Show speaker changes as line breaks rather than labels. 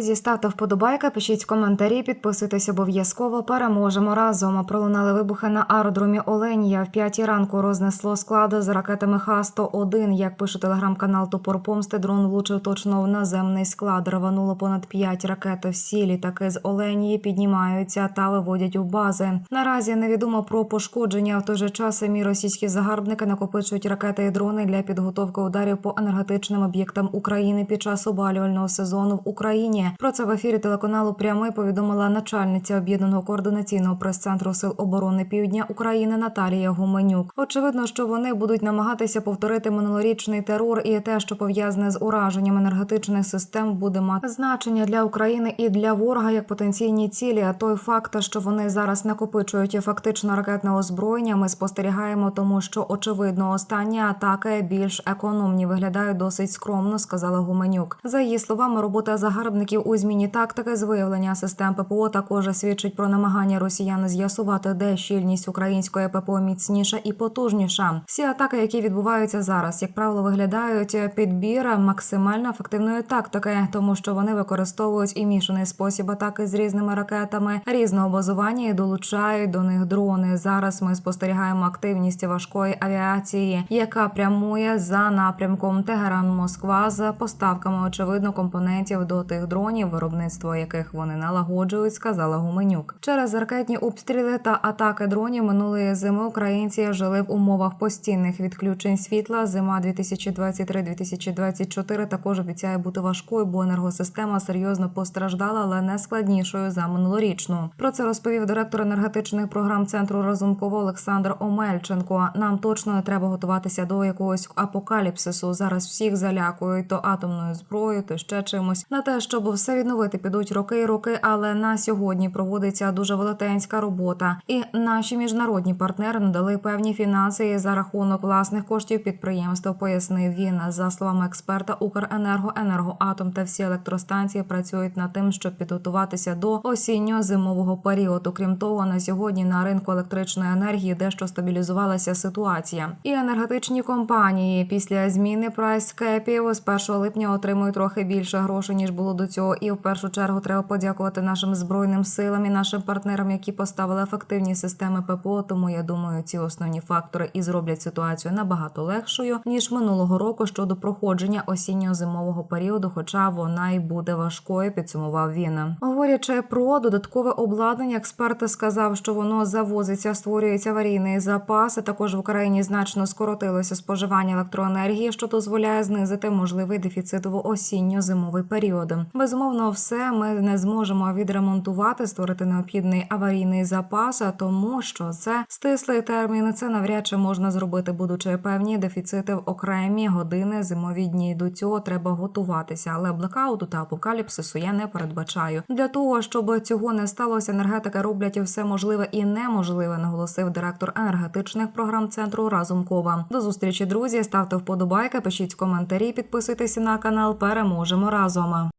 друзі, ставте вподобайки, пишіть коментарі, підписуйтесь обов'язково. Переможемо разом. Пролунали вибухи на аеродромі Оленія. В п'ятій ранку рознесло склади з ракетами Х-101. Як пише телеграм-канал Топор Помсти, дрон влучив точно в наземний склад. Рвануло понад п'ять ракет. Всі літаки з Оленії піднімаються та виводять у бази. Наразі невідомо про пошкодження. В той же час самі російські загарбники накопичують ракети і дрони для підготовки ударів по енергетичним об'єктам України під час обвалювального сезону в Україні. Про це в ефірі телеканалу прямий повідомила начальниця об'єднаного координаційного прес-центру сил оборони Півдня України Наталія Гуменюк. Очевидно, що вони будуть намагатися повторити минулорічний терор, і те, що пов'язане з ураженням енергетичних систем, буде мати значення для України і для ворога як потенційні цілі. А той факт, що вони зараз накопичують фактично ракетне озброєння, ми спостерігаємо, тому що очевидно останні атаки більш економні виглядають досить скромно, сказала Гуменюк. За її словами, робота загарбників у зміні тактики з виявлення систем ППО також свідчить про намагання росіян з'ясувати, де щільність української ППО міцніша і потужніша. Всі атаки, які відбуваються зараз, як правило, виглядають підбір максимально ефективної тактики, тому що вони використовують і мішаний спосіб атаки з різними ракетами різного базування і долучають до них дрони. Зараз ми спостерігаємо активність важкої авіації, яка прямує за напрямком Тегеран-Москва з поставками очевидно компонентів до тих дронів, виробництво яких вони налагоджують, сказала Гуменюк. Через ракетні обстріли та атаки дронів минулої зими українці жили в умовах постійних відключень світла. Зима 2023-2024 також обіцяє бути важкою, бо енергосистема серйозно постраждала, але не складнішою за минулорічну. Про це розповів директор енергетичних програм центру Разумкова Олександр Омельченко. Нам точно не треба готуватися до якогось апокаліпсису. Зараз всіх залякують то атомною зброєю, то ще чимось. На те, щоб все відновити, підуть роки і роки. Але на сьогодні проводиться дуже велетенська робота, і наші міжнародні партнери надали певні фінанси за рахунок власних коштів підприємства. Пояснив він за словами експерта Укренерго, енергоатом та всі електростанції працюють над тим, щоб підготуватися до осінньо-зимового періоду. Крім того, на сьогодні на ринку електричної енергії дещо стабілізувалася ситуація. І енергетичні компанії після зміни прайскепів з 1 липня отримують трохи більше грошей ніж було до цього. І в першу чергу треба подякувати нашим збройним силам і нашим партнерам, які поставили ефективні системи ППО. Тому я думаю, ці основні фактори і зроблять ситуацію набагато легшою ніж минулого року щодо проходження осінньо-зимового періоду, хоча вона й буде важкою. Підсумував він. Говорячи про додаткове обладнання, експерт сказав, що воно завозиться, створюється аварійний запас. Також в Україні значно скоротилося споживання електроенергії, що дозволяє знизити можливий дефіцит в осінньо-зимовий період. Безумовно, все ми не зможемо відремонтувати, створити необхідний аварійний запас, тому що це стислий термін. Це навряд чи можна зробити, будучи певні дефіцити в окремі години зимові дні. До цього треба готуватися, але блекауту та апокаліпсису я не передбачаю. Для того щоб цього не сталося, енергетики роблять все можливе і неможливе, наголосив директор енергетичних програм центру Разумкова. До зустрічі, друзі. Ставте вподобайки, пишіть коментарі, підписуйтесь на канал. Переможемо разом.